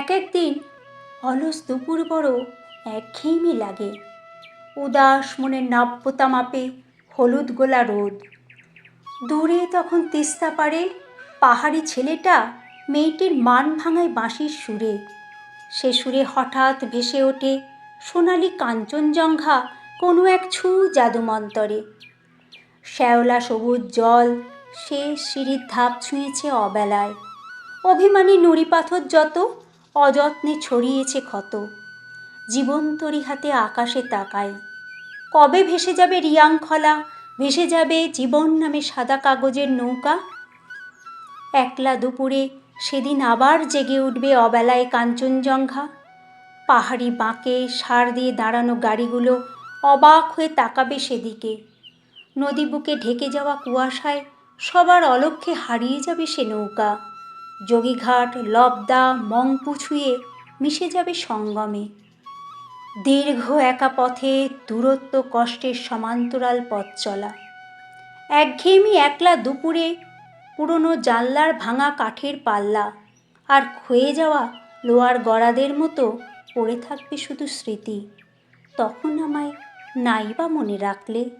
এক একদিন অলস দুপুর বড় একঘেয়েমি লাগে। উদাস মনে নাব্যতা মাপে হলুদ গোলা রোদ। দূরে তখন তিস্তা পারে পাহাড়ি ছেলেটা মেয়েটির মান ভাঙায় বাঁশির সুরে। সে সুরে হঠাৎ ভেসে ওঠে সোনালি কাঞ্চনজঙ্ঘা কোনো এক ছু জাদুমন্তরে। শ্যাওলা সবুজ জল সে সিঁড়ির ধাপ ছুঁয়েছে অবেলায়। অভিমানী নুড়ি পাথর যত অযত্নে ছড়িয়েছে ক্ষত। জীবন্তরী হাতে আকাশে তাকায়। কবে ভেসে যাবে রিয়াংখলা? ভেসে যাবে জীবন নামে সাদা কাগজের নৌকা? একলা দুপুরে সেদিন আবার জেগে উঠবে অবেলায় কাঞ্চনজঙ্ঘা। পাহাড়ি বাঁকে সার দিয়ে দাঁড়ানো গাড়িগুলো অবাক হয়ে তাকাবে সেদিকে। নদী বুকে ঢেকে যাওয়া কুয়াশায় সবার অলক্ষ্যে হারিয়ে যাবে সে নৌকা। যোগীঘাট, লবদা, মংপু ছুঁয়ে মিশে যাবে সঙ্গমে। দীর্ঘ একা পথে দূরত্ব কষ্টের সমান্তরাল পথ চলা। একঘেয়েমি একলা দুপুরে পুরনো জানলার ভাঙা কাঠের পাল্লা আর ক্ষয়ে যাওয়া লোয়ার গড়াদের মতো পড়ে থাকবে শুধু স্মৃতি, তখন আমায় নাই বা মনে রাখলে।